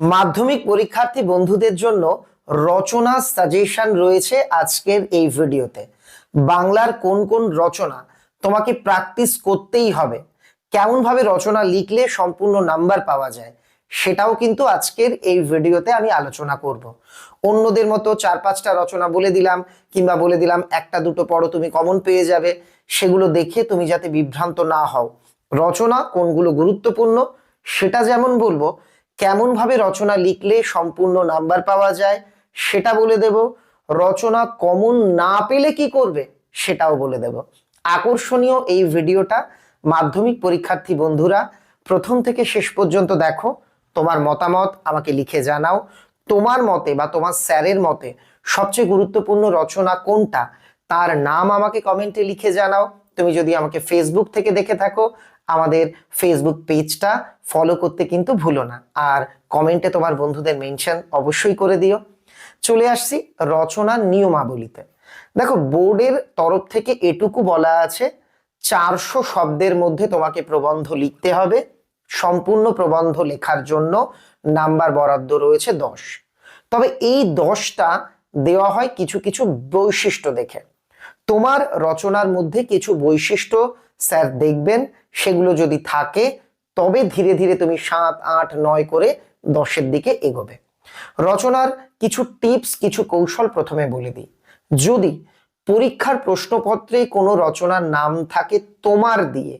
মাধ্যমিক পরীক্ষার্থী বন্ধুদের জন্য রচনা সাজেশন রয়েছে আজকের এই ভিডিওতে। বাংলার কোন কোন রচনা তোমাকে প্র্যাকটিস করতেই হবে কেমন ভাবে রচনা লিখলে সম্পূর্ণ নাম্বার পাওয়া যায়, সেটাও কিন্তু আজকের এই ভিডিওতে আমি আলোচনা করব। অন্যদের মতো চার পাঁচটা রচনা বলে দিলাম, কিংবা বলে দিলাম একটা দুটো পড়ো তুমি কমন পেয়ে যাবে, সেগুলো দেখে তুমি যাতে বিভ্রান্ত না হও। রচনা কোনগুলো গুরুত্বপূর্ণ, সেটা যেমন বলব কেমন ভাবে রচনা লিখলে সম্পূর্ণ নাম্বার পাওয়া যায় সেটা বলে দেব। রচনা কমন না পেলে কি করবে সেটাও বলে দেব। আকর্ষণীয় এই ভিডিওটা মাধ্যমিক পরীক্ষার্থী বন্ধুরা, প্রথম থেকে শেষ পর্যন্ত দেখো। তোমার মতামত আমাকে লিখে জানাও। তোমার মতে বা তোমার স্যারের মতে সবচেয়ে গুরুত্বপূর্ণ রচনা কোনটা? তার নাম আমাকে কমেন্টে লিখে জানাও। তুমি যদি আমাকে ফেসবুক থেকে দেখে থাকো আমাদের ফেসবুক পেজটা ফলো করতে কিন্তু ভুলো না। আর কমেন্টে তোমার বন্ধুদের মেনশন অবশ্যই করে দিও। চলে আসছি রচনার নিয়মাবলীতে। দেখো বোর্ডের তরফ থেকে এটুকু বলা আছে, চারশো শব্দের মধ্যে তোমাকে প্রবন্ধ লিখতে হবে। সম্পূর্ণ প্রবন্ধ লেখার জন্য নাম্বার বরাদ্দ রয়েছে দশ। তবে এই দশটা দেওয়া হয় কিছু কিছু বৈশিষ্ট্য দেখে। তোমার রচনার মধ্যে কিছু বৈশিষ্ট্য স্যার দেখবেন, সেগুলো যদি থাকে, তবে ধীরে ধীরে তুমি সাত, আট, নয় করে দশের দিকে এগোবে। রচনার কিছু টিপস, কিছু কৌশল প্রথমে বলে দিই। যদি পরীক্ষার প্রশ্নপত্রে কোনো রচনার নাম থাকে তোমার দিয়ে,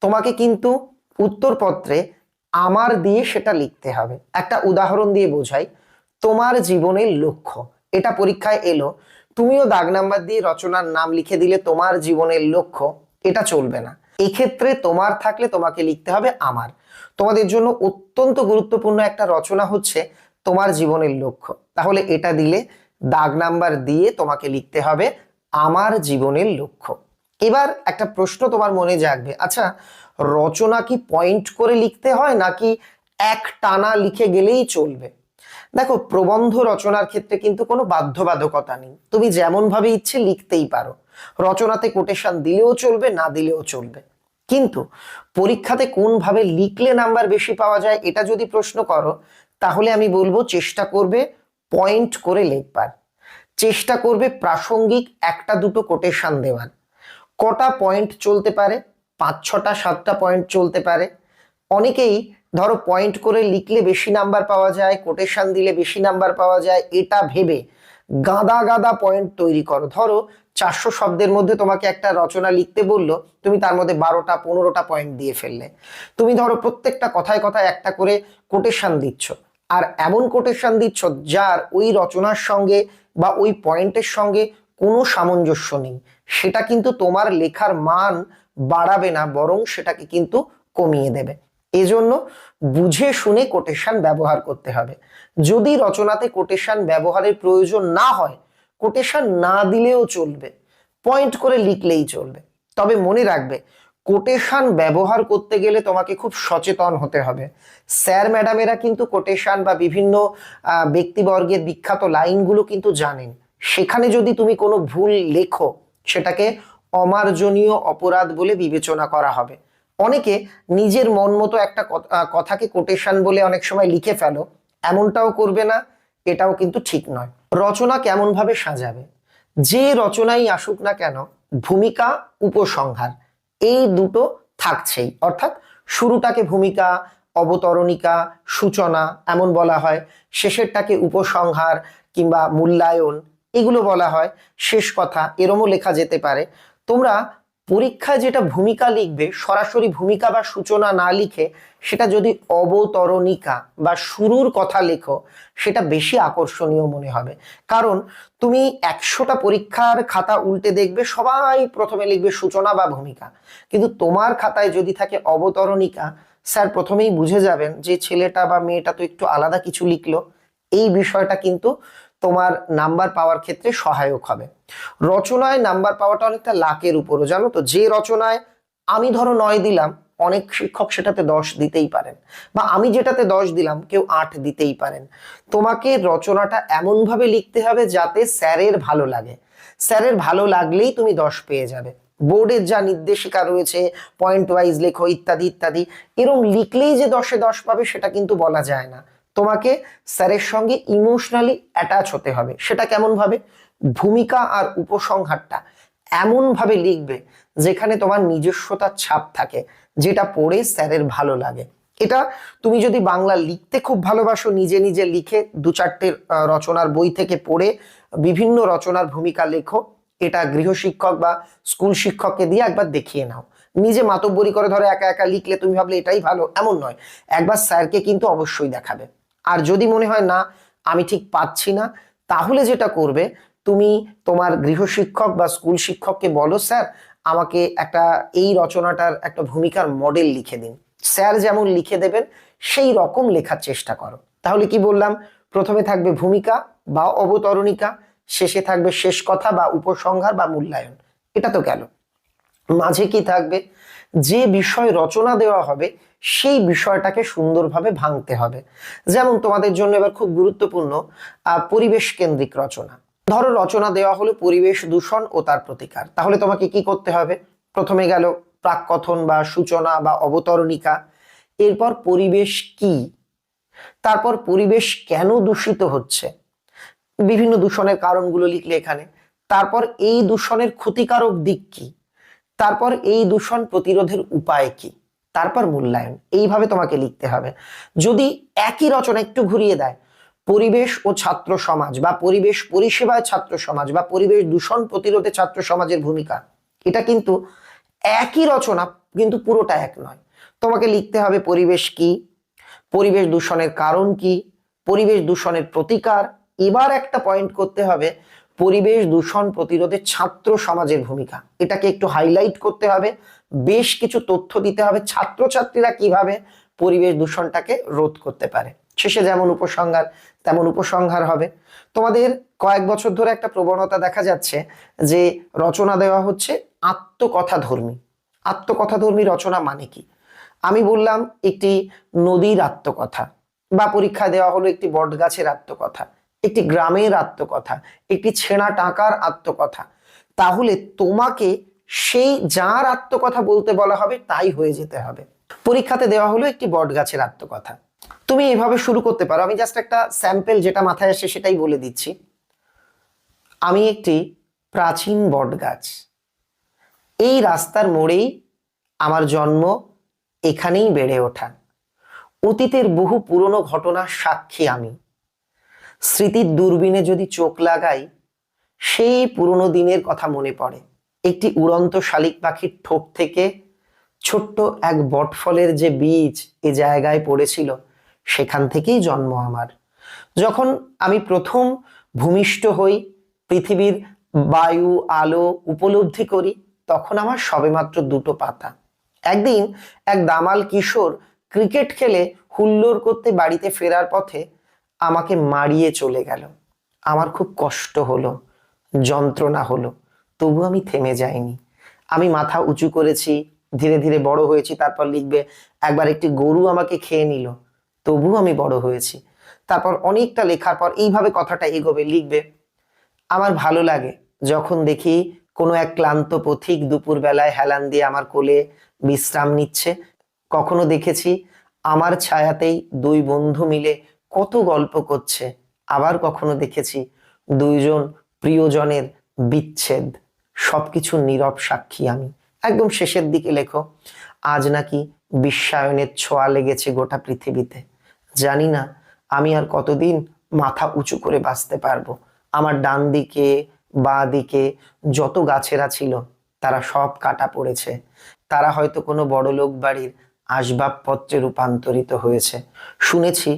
তোমাকে কিন্তু উত্তরপত্রে আমার দিয়ে সেটা লিখতে হবে। একটা উদাহরণ দিয়ে বোঝাই, তোমার জীবনের লক্ষ্য। এটা পরীক্ষায় এলো, তুমিও দাগ নাম্বার দিয়ে রচনার নাম লিখে দিলে তোমার জীবনের লক্ষ্য এটা চলবে না। এক্ষেত্রে তোমার থাকলে তোমাকে লিখতে হবে আমার। তোমাদের জন্য অত্যন্ত গুরুত্বপূর্ণ একটা রচনা হচ্ছে তোমার জীবনের লক্ষ্য। তাহলে এটা দিলে দাগ নাম্বার দিয়ে তোমাকে লিখতে হবে আমার জীবনের লক্ষ্য। এবার একটা প্রশ্ন তোমার মনে জাগবে আচ্ছা রচনা কি পয়েন্ট করে লিখতে হয় নাকি এক টানা লিখে গেলেই চলবে? দেখো, প্রবন্ধ রচনার ক্ষেত্রে কিন্তু কোনো বাধ্যবাধকতা নেই। তুমি যেমন ভাবে ইচ্ছে লিখতেই পারো। রচনাতে কোটেশন দিলেও চলবে, না দিলেও চলবে। কিন্তু পরীক্ষাতে কোনভাবে লিখলে নাম্বার বেশি পাওয়া যায়, এটা যদি প্রশ্ন করো, তাহলে আমি বলব চেষ্টা করবে পয়েন্ট করে লিখবার। চেষ্টা করবে প্রাসঙ্গিক একটা দুটো কোটেশন দেওয়ার। কটা পয়েন্ট চলতে পারে, পাঁচ, ছটা, সাতটা পয়েন্ট চলতে পারে। অনেকেই ধরো পয়েন্ট করে লিখলে বেশি নাম্বার পাওয়া যায় কোটেশন দিলে বেশি নাম্বার পাওয়া যায়, এটা ভেবে গাদা গাদা পয়েন্ট তৈরি করো। ধরো চারশো শব্দের মধ্যে তোমাকে একটা রচনা লিখতে বলল, তুমি তার মধ্যে বারোটা, পনেরোটা পয়েন্ট দিয়ে ফেললে। তুমি ধরো প্রত্যেকটা কথায় কথায় একটা করে কোটেশন দিচ্ছ। আর এমন কোটেশন দিচ্ছ যার ওই রচনার সঙ্গে বা ওই পয়েন্টের সঙ্গে কোনো সামঞ্জস্য নেই। সেটা কিন্তু তোমার লেখার মান বাড়াবে না, বরং সেটাকে কিন্তু কমিয়ে দেবে। এজন্য বুঝে শুনে কোটেশন ব্যবহার করতে হবে। যদি রচনাতে কোটেশন ব্যবহারের প্রয়োজন না হয় কোটেশন না দিলেও চলবে পয়েন্ট করে লিখলেই চলবে। তবে মনে রাখবে কোটেশন ব্যবহার করতে গেলে তোমাকে খুব সচেতন হতে হবে। স্যার ম্যাডামেরা কিন্তু কোটেশন বা বিভিন্ন ব্যক্তিবর্গের বিখ্যাত লাইনগুলো কিন্তু জানেন। সেখানে যদি তুমি কোনো ভুল লেখো, সেটাকে অমার্জনীয় অপরাধ বলে বিবেচনা করা হবে। অনেকে নিজের মন মতো একটা কথ- কথাকে কোটেশন বলে অনেক সময় লিখে ফেলো, এমনটাও করবে না, এটাও কিন্তু ঠিক নয়। রচনা কেমনভাবে সাজাবে? যে রচনাই আসুক না কেন, ভূমিকা, উপসংহার, এই দুটো থাকছেই। অর্থাৎ শুরুটাকে ভূমিকা, অবতরণিকা, সূচনা এমন বলা হয়, শেষেরটাকে উপসংহার কিংবা মূল্যায়ন এগুলো বলা হয়, শেষ কথা এরমও লেখা যেতে পারে। তোমরা পরীক্ষায় যেটা ভূমিকা লিখবে, সরাসরি ভূমিকা বা সূচনা না লিখে সেটা যদি অবতরণিকা বা শুরুর কথা লেখো, সেটা বেশি আকর্ষণীয় মনে হবে। কারণ তুমি একশোটা পরীক্ষার খাতা উল্টে দেখবে, সবাই প্রথমে লিখবে সূচনা বা ভূমিকা। কিন্তু তোমার খাতায় যদি থাকে অবতরণিকা, স্যার প্রথমেই বুঝে যাবেন যে ছেলেটা বা মেয়েটা তো একটু আলাদা কিছু লিখলো। এই বিষয়টা কিন্তু তোমার নাম্বার পাওয়ার ক্ষেত্রে সহায়ক হবে। রচনায় নাম্বার পাওয়াটা অনেকটা লাকের উপরও, জানো তো? যে রচনায় আমি ধরো নয় দিলাম, অনেক শিক্ষক সেটাতে দশ দিতেই পারেন। বা আমি যেটাতে দশ দিলাম, কেউ আট দিতেই পারেন। তোমাকে রচনাটা এমনভাবে লিখতে হবে যাতে স্যারের ভালো লাগে। স্যারের ভালো লাগলেই তুমি দশ পেয়ে যাবে। বোর্ডের যা নির্দেশিকা রয়েছে পয়েন্ট ওয়াইজ লেখো, ইত্যাদি ইত্যাদি, এরম লিখলেই যে দশে দশ পাবে, সেটা কিন্তু বলা যায় না। তোমাকে স্যারের সঙ্গে ইমোশনালি অ্যাটাচ হতে হবে। সেটা কেমন ভাবে ভূমিকা আর উপসংহারটা এমন ভাবে লিখবে যেখানে তোমার নিজস্বতার ছাপ থাকে, যেটা পড়ে স্যারের ভালো লাগে। এটা তুমি যদি বাংলা লিখতে খুব ভালোবাসো, নিজে নিজে লিখে দু চারটে রচনার বই থেকে পড়ে বিভিন্ন রচনার ভূমিকা লেখো, এটা গৃহশিক্ষক বা স্কুল শিক্ষককে দিয়ে একবার দেখিয়ে নাও। নিজে মাতব্বরি করে ধরো একা একা লিখলে তুমি ভাবলে এটাই ভালো, এমন নয়। একবার স্যারকে কিন্তু অবশ্যই দেখাবে। আর যদি মনে হয় না, আমি ঠিক পাচ্ছি না, তাহলে যেটা করবে, তুমি তোমার গৃহশিক্ষক বা স্কুল শিক্ষককে বলো, স্যার, আমাকে একটা, এই রচনাটার একটা ভূমিকার মডেল লিখে দিন। স্যার যেমন লিখে দেবেন, সেই রকম লেখার চেষ্টা করো। তাহলে কি বললাম? প্রথমে থাকবে ভূমিকা বা অবতরণিকা, শেষে থাকবে শেষ কথা বা উপসংহার বা মূল্যায়ন। এটা তো গেল। মাঝে কি থাকবে? যে বিষয় রচনা দেওয়া হবে সেই বিষয়টাকে সুন্দরভাবে ভাঙতে হবে। যেমন তোমাদের জন্য এবার খুব গুরুত্বপূর্ণ পরিবেশ কেন্দ্রিক রচনা। ধরো রচনা দেওয়া হলো পরিবেশ দূষণ ও তার প্রতিকার। তাহলে তোমাকে কি করতে হবে? প্রথমে গেল প্রাককথন বা সূচনা বা অবতরণিকা। এরপর পরিবেশ কি? তারপর পরিবেশ কেন দূষিত হচ্ছে? বিভিন্ন দূষণের কারণগুলো লিখলে এখানে। তারপর এই দূষণের ক্ষতিকারক দিক কি? তারপর এই দূষণ প্রতিরোধের উপায় কি? তারপর মূল্যায়ন। এইভাবে তোমাকে লিখতে হবে। যদি একই রচনা একটু ঘুরিয়ে দেয়, পরিবেশ ও ছাত্র সমাজ বা পরিবেশ পরিষেবায় ছাত্র সমাজ বা পরিবেশ দূষণ প্রতিরোধে ছাত্র সমাজের ভূমিকা, এটা কিন্তু একই রচনা কিন্তু পুরোটা এক নয়। তোমাকে লিখতে হবে পরিবেশ কি, পরিবেশ দূষণের কারণ কি, পরিবেশ দূষণের প্রতিকার। এবার একটা পয়েন্ট করতে হবে পরিবেশ দূষণ প্রতিরোধে ছাত্র সমাজের ভূমিকা। এটাকে একটু হাইলাইট করতে হবে। বেশ কিছু তথ্য দিতে হবে ছাত্রছাত্রীরা কীভাবে পরিবেশ দূষণটাকে রোধ করতে পারে। শেষে যেমন উপসংহার, তেমন উপসংহার হবে। তোমাদের কয়েক বছর ধরে একটা প্রবণতা দেখা যাচ্ছে যে রচনা দেওয়া হচ্ছে আত্মকথাধর্মী। আত্মকথাধর্মী রচনা মানে কি? আমি বললাম একটি নদীর আত্মকথা বা পরীক্ষা দেওয়া হলো একটি বটগাছের আত্মকথা। একটি গ্রামের আত্মকথা, একটি ছেঁড়া টাকার আত্মকথা। তাহলে তোমাকে সেই যার আত্মকথা বলতে বলা হবে তাই হয়ে যেতে হবে। পরীক্ষাতে দেওয়া হলো একটি বটগাছের আত্মকথা। তুমি এভাবে শুরু করতে পারো। আমি জাস্ট একটা স্যাম্পেল যেটা মাথায় আসে সেটাই বলে দিচ্ছি। আমি একটি প্রাচীন বটগাছ। এই রাস্তার মোড়েই আমার জন্ম এখানেই বেড়ে ওঠা। অতীতের বহু পুরনো ঘটনার সাক্ষী আমি। স্মৃতির দূরবীনে যদি চোখ লাগাই, সেই পুরনো দিনের কথা মনে পড়ে। একটি উড়ন্ত শালিক পাখির ঠোঁট থেকে ছোট্ট এক বটফলের যে বীজ এ জায়গায় পড়েছিল, সেখান থেকেই জন্ম আমার। যখন আমি প্রথম ভূমিষ্ঠ হই, পৃথিবীর বায়ু, আলো উপলব্ধি করি, তখন আমার সবেমাত্র দুটো পাতা। একদিন এক দামাল কিশোর ক্রিকেট খেলে হুল্লোড় করতে বাড়িতে ফেরার পথে আমাকে মারিয়ে চলে গেল। আমার খুব কষ্ট হলো, যন্ত্রণা হলো, তবু আমি থেমে যাইনি। আমি মাথা উঁচু করেছি, ধীরে ধীরে বড় হয়েছি, তারপর লিখবে, একবার একটি গরু আমাকে খেয়ে নিল তবু আমি বড় হয়েছি। তারপর অনেকটা লেখার পর এইভাবে কথাটা এগোবে, লিখবে, আমার ভালো লাগে যখন দেখি কোনো এক ক্লান্ত পথিক দুপুর বেলায় হেলান দিয়ে আমার কোলে বিশ্রাম নিচ্ছে। কখনো দেখেছি আমার ছায়াতেই দুই বন্ধু মিলে কত গল্প করছে। আবার কখনো দেখেছি দুইজন প্রিয়জনের বিচ্ছেদ। সবকিছু নীরব সাক্ষী আমি। একদম শেষের দিকে লেখো, আজ নাকি বিশ্বায়নের ছোঁয়া লেগেছে গোটা পৃথিবীতে। জানি না আমি আর কতদিন মাথা উঁচু করে বাঁচতে পারব। আমার ডান দিকে বা দিকে যত গাছেরা ছিল, তারা সব কাটা পড়েছে। তারা হয়তো কোনো বড়লোক বাড়ির আসবাবপত্রে রূপান্তরিত হয়েছে। শুনেছি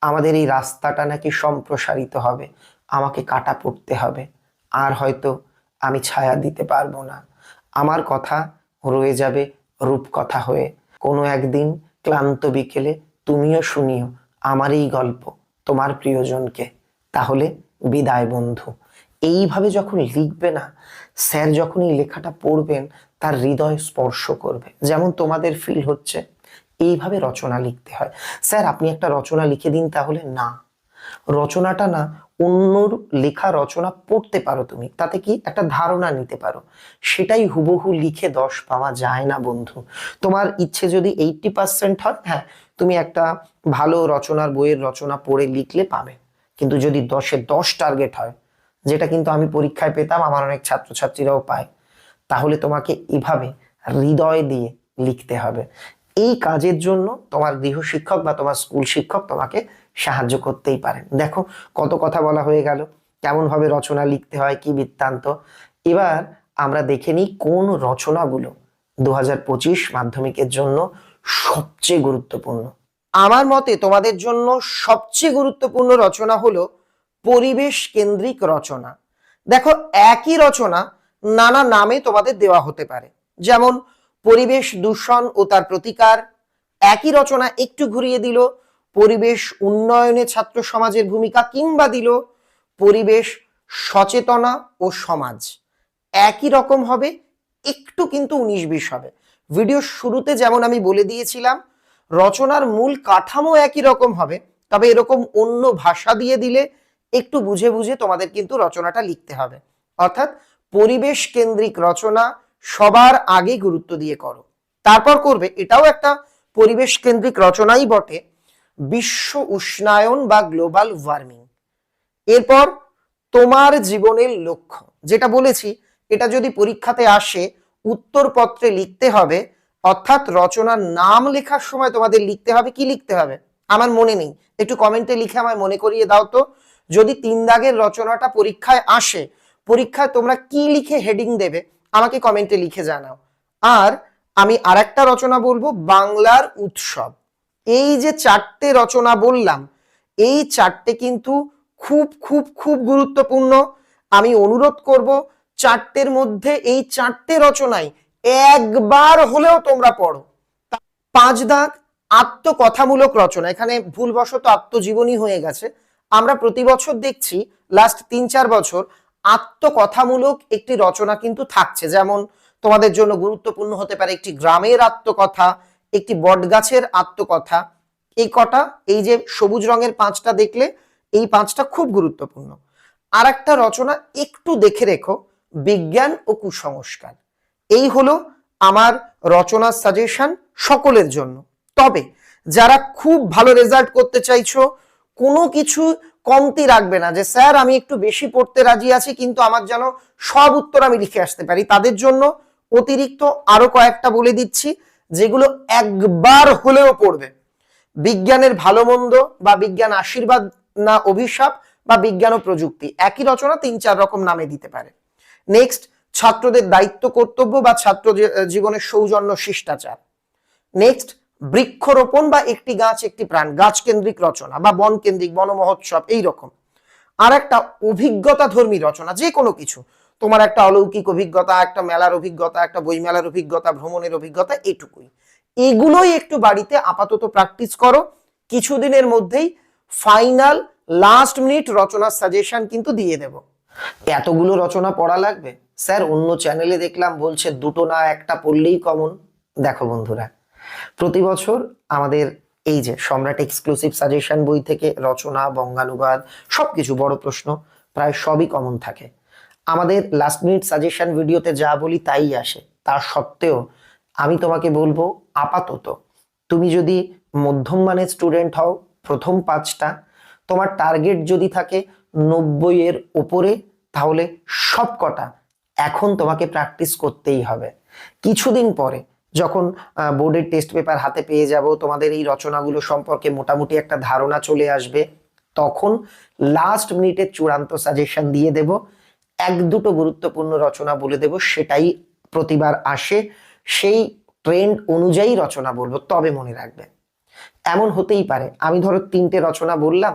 আমাদের এই রাস্তাটা নাকি সম্প্রসারিত হবে, আমাকে কাটা পড়তে হবে। আর হয়তো আমি ছায়া দিতে পারব না। আমার কথা রয়ে যাবে রূপকথা হয়ে। কোনো একদিন ক্লান্ত বিকেলে তুমিও শুনিও আমার এই গল্প তোমার প্রিয়জনকে। তাহলে বিদায় বন্ধু। এইভাবে যখন লিখবে না, স্যার যখন এই লেখাটা পড়বেন, তার হৃদয় স্পর্শ করবে। যেমন তোমাদের ফিল হচ্ছে। এইভাবে রচনা লিখতে হয়। স্যার, আপনি একটা রচনা লিখে দিন তাহলে? না। রচনাটা না, অন্যর লেখা রচনা পড়তে পারো তুমি। তাতে কি একটা ধারণা নিতে পারো। সেটাই হুবহু লিখে দশ পাওয়া যায় না, বন্ধু। তোমার ইচ্ছে যদি এইটটি পার্সেন্ট হয় হ্যাঁ তুমি একটা ভালো রচনার বইয়ের রচনা পড়ে লিখলে পাবে। কিন্তু যদি দশে দশ টার্গেট হয়, যেটা কিন্তু আমি পরীক্ষায় পেতাম, আমার অনেক ছাত্রছাত্রীরাও পায়, তাহলে তোমাকে এভাবে হৃদয় দিয়ে লিখতে হবে। এই কাজের জন্য তোমার গৃহ শিক্ষক বা তোমার স্কুল শিক্ষক তোমাকে সাহায্য করতেই পারেন। দেখো, কত কথা বলা হয়ে গেল। কেমন ভাবে রচনা লিখতে হয়, কি বৃত্তান্ত। এবার আমরা দেখে নিই কোন রচনাগুলো দু হাজার পঁচিশ মাধ্যমিকের জন্য সবচেয়ে গুরুত্বপূর্ণ। আমার মতে তোমাদের জন্য সবচেয়ে গুরুত্বপূর্ণ রচনা হলো পরিবেশ কেন্দ্রিক রচনা। দেখো, একই রচনা নানা নামে তোমাদের দেওয়া হতে পারে। যেমন পরিবেশ দূষণ ও তার প্রতিকার। একই রচনা একটু ঘুরিয়ে দিল। পরিবেশ উন্নয়নে ছাত্র সমাজের ভূমিকা কিংবা দিল। পরিবেশ সচেতনা ও সমাজ। একই রকম হবে, একটু কিন্তু উনিশ বিশ হবে। ভিডিও শুরুতে যেমন আমি বলে দিয়েছিলাম, রচনার মূল কাঠামো একই রকম হবে, তবে এরকম অন্য ভাষা দিয়ে দিলে একটু বুঝে বুঝে তোমাদের কিন্তু রচনাটা লিখতে হবে। অর্থাৎ পরিবেশ কেন্দ্রিক রচনা সবার আগে গুরুত্ব দিয়ে করো। তারপর করবে, এটাও একটা পরিবেশ কেন্দ্রিক রচনাই বটে, বিশ্ব উষ্ণায়ন বা গ্লোবাল ওয়ার্মিং। এরপর তোমার জীবনের লক্ষ্য, যেটা বলেছি, এটা যদি পরীক্ষাতে আসে, উত্তরপত্রে লিখতে হবে, অর্থাৎ রচনার নাম লেখার সময় তোমাদের লিখতে হবে, কি লিখতে হবে? আমার মনে নেই, একটু কমেন্টে লিখে আমায় মনে করিয়ে দাও তো। যদি তিন দাগের রচনাটা পরীক্ষায় আসে, পরীক্ষায় তোমরা কি লিখে হেডিং দেবে? আমাকে কমেন্টে লিখে জানাও। আর আমি আরেকটা রচনা বলব, বাংলার উৎসব। এই যে চারটে রচনা বললাম, এই চারটে কিন্তু খুব খুব খুব গুরুত্বপূর্ণ। আমি অনুরোধ করব, চারটের মধ্যে এই চারটে রচনাই একবার হলেও তোমরা পড়ো। পাঁচ দাগ আত্মকথামূলক রচনা, এখানে ভুলবশত আত্মজীবনী হয়ে গেছে। আমরা প্রতি বছর দেখছি লাস্ট তিন চার বছর আত্মকথামূলক একটি রচনা কিন্তু থাকছে। যেমন তোমাদের জন্য গুরুত্বপূর্ণ হতে পারে একটি গ্রামের আত্মকথা, একটি বটগাছের আত্মকথা। এই কটা, এই যে সবুজ রঙের পাঁচটা দেখলে এই পাঁচটা খুব গুরুত্বপূর্ণ। আর একটা রচনা একটু দেখে রেখো, বিজ্ঞান ও কুসংস্কার। এই হলো আমার রচনার সাজেশন সকলের জন্য। তবে যারা খুব ভালো রেজাল্ট করতে চাইছো, কোনো কিছু কমতি রাখবে না যে, স্যার, আমি একটু বেশি পড়তে রাজি আছি, কিন্তু আমার যেন সব উত্তর আমি লিখে আসতে পারি। তাদের জন্য অতিরিক্ত আরও কয়েকটা বলে দিচ্ছি, যেগুলো একবার হলেও পড়বে। বিজ্ঞানের ভালো মন্দ বা বিজ্ঞান আশীর্বাদ না অভিশাপ বা বিজ্ঞান ও প্রযুক্তি, একই রচনা তিন চার রকম নামে দিতে পারে। নেক্সট, ছাত্রদের দায়িত্ব কর্তব্য বা ছাত্র জীবনের সৌজন্য শিষ্টাচার। নেক্সট বৃক্ষরোপণ বা একটি গাছ একটি প্রাণ গাছ কেন্দ্রিক রচনা বা বন কেন্দ্রিক বন মহোৎসব এইরকম আর একটা অভিজ্ঞতা ধর্মী রচনা, যে কোনো কিছু। তোমার একটা অলৌকিক অভিজ্ঞতা, একটা মেলার অভিজ্ঞতা, একটা বই মেলার অভিজ্ঞতা, ভ্রমণের অভিজ্ঞতা, এটুকুই। এগুলোই একটু বাড়িতে আপাতত প্র্যাকটিস করো। কিছুদিনের মধ্যেই ফাইনাল লাস্ট মিনিট রচনার সাজেশন কিন্তু দিয়ে দেব। এতগুলো রচনা পড়া লাগবে? স্যার, অন্য চ্যানেলে দেখলাম বলছে, দুটো না একটা পড়লেই কমন দেখো বন্ধুরা প্রতি বছর আমাদের এই যে সম্রাট এক্সক্লুসিভ সাজেশন বই থেকে রচনা, বঙ্গানুবাদ, সবকিছু বড় প্রশ্ন, প্রায় সবই কমন থাকে। আমাদের লাস্ট মিনিট সাজেশন ভিডিওতে যা বলি তাই আসে। তা সত্ত্বেও আমি তোমাকে বলব, আপাতত তুমি যদি মধ্যম মানের স্টুডেন্ট হও, প্রথম পাঁচটা, তোমার টার্গেট যদি থাকে নব্বই এর ওপরে, তাহলে সব কটা এখন তোমাকে প্র্যাকটিস করতেই হবে। কিছুদিন পরে যখন বোর্ডের টেস্ট পেপার হাতে পেয়ে যাব, তোমাদের এই রচনাগুলো সম্পর্কে মোটামুটি একটা ধারণা চলে আসবে। তখন লাস্ট মিনিটের চূড়ান্ত সাজেশন দিয়ে দেব। এক দুটো গুরুত্বপূর্ণ রচনা বলে দেব, সেটাই প্রতিবার আসে। সেই ট্রেন্ড অনুযায়ী রচনা বলব, তবে মনে রাখবে। এমন হতেই পারে, আমি ধরো তিনটে রচনা বললাম,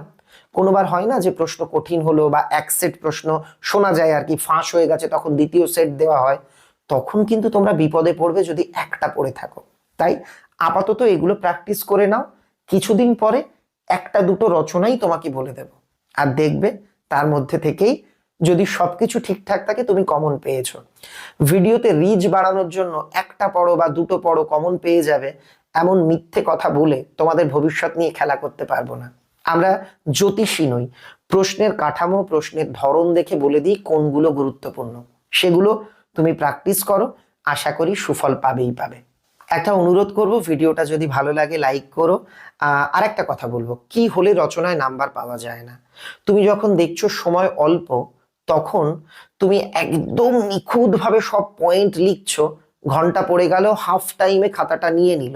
কোনোবার হয় না যে প্রশ্ন কঠিন হলো বা এক সেট প্রশ্ন শোনা যায় আর কি, ফাঁস হয়ে গেছে, তখন দ্বিতীয় সেট দেওয়া হয়। তখন কিন্তু তোমরা বিপদে পড়বে যদি একটা পড়ে থাকো। তাই আপাতত এগুলো প্র্যাকটিস করে নাও। কিছুদিন পরে একটা দুটো রচনাই তোমাকে বলে দেব। আর দেখবে তার মধ্যে থেকেই যদি সবকিছু ঠিকঠাক থাকে তুমি কমন পেয়েছ। ভিডিওতে রিচ বাড়ানোর জন্য একটা পড়ো বা দুটো পড়ো কমন পেয়ে যাবে। এমন মিথ্যে কথা বলে তোমাদের ভবিষ্যৎ নিয়ে খেলা করতে পারব না। আমরা জ্যোতিষী নই। প্রশ্নের কাঠামো, প্রশ্নের ধরন দেখে বলে দিই কোনগুলো গুরুত্বপূর্ণ। সেগুলো তুমি প্র্যাকটিস করো, আশা করি সুফল পাবেই পাবে। একটা অনুরোধ করব ভিডিওটা যদি ভালো লাগে লাইক করো। আর একটা কথা বলব, কি হলে রচনায় নাম্বার পাওয়া যায় না? তুমি যখন দেখছ সময় অল্প, তখন তুমি একদম নিখুঁতভাবে সব পয়েন্ট লিখছো, ঘণ্টা পড়ে গেল হাফ টাইমে খাতাটা নিয়ে নিল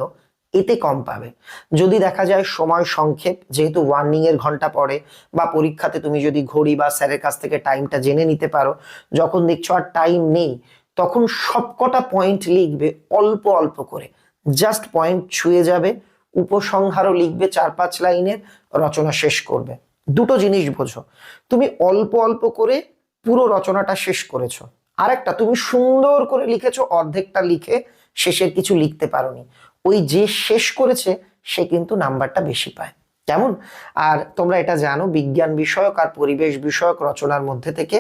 এতে কম পাবে। যদি দেখা যায় সময় সংক্ষেপ, যেহেতু ওয়ার্নিং এর ঘণ্টা পড়ে বা পরীক্ষাতে তুমি যদি ঘড়ি বা স্যারের কাছ থেকে টাইমটা জেনে নিতে পারো, যখন দেখছ আর টাইম নেই, তখন সবকটা পয়েন্ট লিখবে অল্প অল্প করে। জাস্ট পয়েন্ট ছুঁয়ে যাবে, উপসংহারও লিখবে চার পাঁচ লাইনের, রচনা শেষ করবে। দুটো জিনিস বোঝো। তুমি অল্প অল্প করে পুরো রচনাটা শেষ করেছ। আরেকটা, তুমি সুন্দর করে লিখেছো, অর্ধেকটা লিখে শেষের কিছু লিখতে পারোনি। ওই যে শেষ করেছে, সে কিন্তু নাম্বারটা বেশি পায়। কেমন? আর তোমরা এটা জানো, বিজ্ঞান বিষয়ক আর পরিবেশ বিষয়ক রচনার মধ্যে থেকে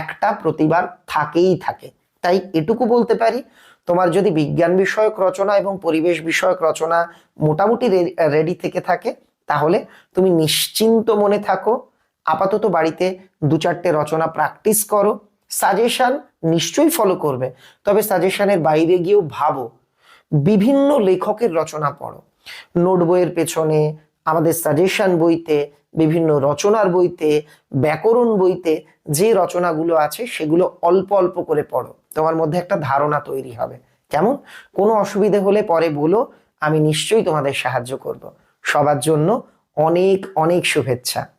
একটা প্রতিবার থাকেই থাকে। তাই এটুকু বলতে পারি, তোমার যদি বিজ্ঞান বিষয়ক রচনা এবং পরিবেশ বিষয়ক রচনা মোটামুটি রেডি থেকে থাকে, তাহলে তুমি নিশ্চিন্ত মনে থাকো, আপাতত বাড়িতে দু চারটে রচনা প্র্যাকটিস করো। সাজেশন নিশ্চয়ই ফলো করবে, তবে সাজেশনের বাইরে গিয়েও ভাবো বিভিন্ন লেখকের রচনা পড়ো। নোট বইয়ের পেছনে, আমাদের সাজেশন বইতে, বিভিন্ন রচনার বইতে, ব্যাকরণ বইতে যে রচনাগুলো আছে সেগুলো অল্প অল্প করে পড়ো। তোমার মধ্যে একটা ধারণা তৈরি হবে। কেমন? কোনো অসুবিধে হলে পরে বলো, আমি নিশ্চয়ই তোমাদের সাহায্য করব। সবার জন্য অনেক অনেক শুভেচ্ছা।